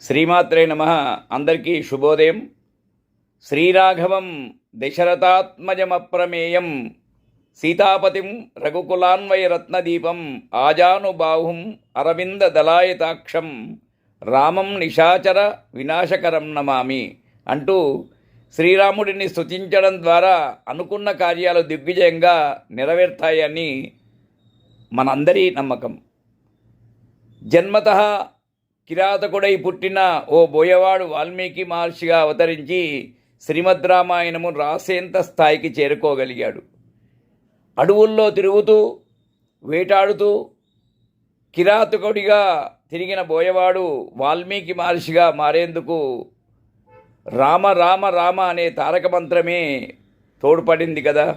శ్రీమాత్రే నమ. అందరికీ శుభోదయం. శ్రీరాఘవం దశరథాత్మజమప్రమేయం. సీతాపతిం రఘుకులాన్వయరత్నదీపం ఆజానుబాహుం అరవిందదలాయతాక్షం రామం నిశాచర వినాశకరం నమామి అంటూ శ్రీరాముడిని స్తుతించడం ద్వారా అనుకున్న కార్యాలు దిగ్విజయంగా నెరవేర్తాయని మనందరి నమ్మకం. జన్మత కిరాతకుడై పుట్టిన ఓ బోయవాడు వాల్మీకి మహర్షిగా అవతరించి శ్రీమద్ రామాయణము రాసేంత స్థాయికి చేరుకోగలిగాడు. అడవుల్లో తిరుగుతూ వేటాడుతూ కిరాతకుడిగా తిరిగిన బోయవాడు వాల్మీకి మహర్షిగా మారేందుకు రామ రామ రామ అనే తారక మంత్రమే తోడ్పడింది కదా.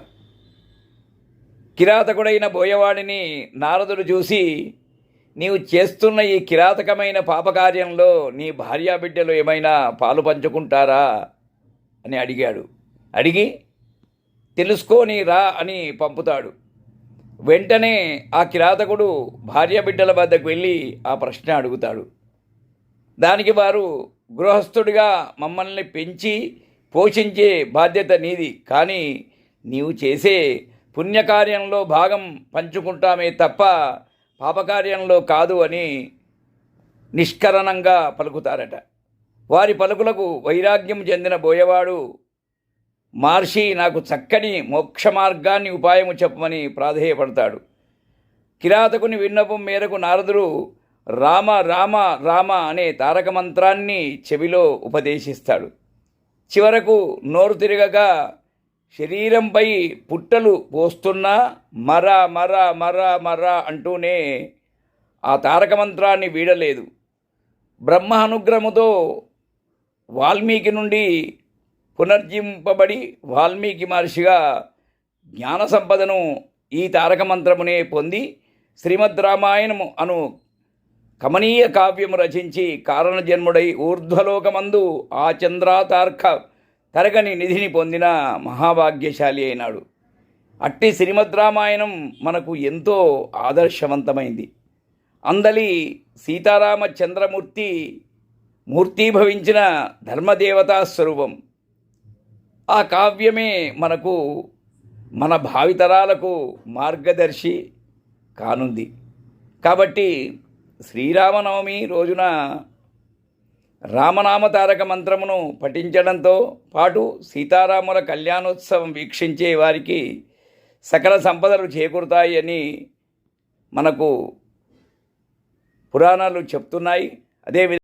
కిరాతకుడైన బోయవాడిని నారదుడు చూసి నీవు చేస్తున్న ఈ కిరాతకమైన పాపకార్యంలో నీ భార్యాబిడ్డలు ఏమైనా పాలు పంచుకుంటారా? అని అడిగాడు. అడిగి తెలుసుకొని రా అని పంపుతాడు. వెంటనే ఆ కిరాతకుడు భార్యాబిడ్డల వద్దకు వెళ్ళి ఆ ప్రశ్న అడుగుతాడు. దానికి వారు గృహస్థుడిగా మమ్మల్ని పెంచి పోషించే బాధ్యత నీది. కానీ నీవు చేసే పుణ్యకార్యంలో భాగం పంచుకుంటామే తప్ప పాపకార్యంలో కాదు అని నిష్కరణంగా పలుకుతారట. వారి పలుకులకు వైరాగ్యం చెందిన బోయవాడు మహర్షి నాకు చక్కని మోక్ష మార్గాన్ని ఉపాయము చెప్పమని ప్రాధేయపడతాడు. కిరాతకుని విన్నపం మేరకు నారదుడు రామ రామ రామ అనే తారక మంత్రాన్ని చెవిలో ఉపదేశిస్తాడు. చివరకు నోరు తిరగగా శరీరంపై పుట్టలు పోస్తున్నా మర మర మర మర అంటూనే ఆ తారక మంత్రాన్ని వీడలేదు. బ్రహ్మ అనుగ్రహముతో వాల్మీకి నుండి పునర్జింపబడి వాల్మీకి మహర్షిగా జ్ఞాన సంపదను ఈ తారక మంత్రమునే పొంది శ్రీమద్ రామాయణము అను కమనీయ కావ్యము రచించి కారణజన్ముడై ఊర్ధ్వలోకమందు ఆ చంద్రాతార్క తరగని నిధిని పొందిన మహాభాగ్యశాలి అయినాడు. అట్టి శ్రీమద్ రామాయణం మనకు ఎంతో ఆదర్శవంతమైంది. అందలి సీతారామ చంద్రమూర్తి మూర్తీభవించిన ధర్మదేవతా స్వరూపం. ఆ కావ్యమే మనకు మన భావితరాలకు మార్గదర్శి కానుంది. కాబట్టి శ్రీరామనవమి రోజున రామనామ తారక మంత్రమును పఠించడంతో పాటు సీతారాముల కళ్యాణోత్సవం వీక్షించే వారికి సకల సంపదలు చేకూరుతాయి అని మనకు పురాణాలు చెప్తున్నాయి. అదే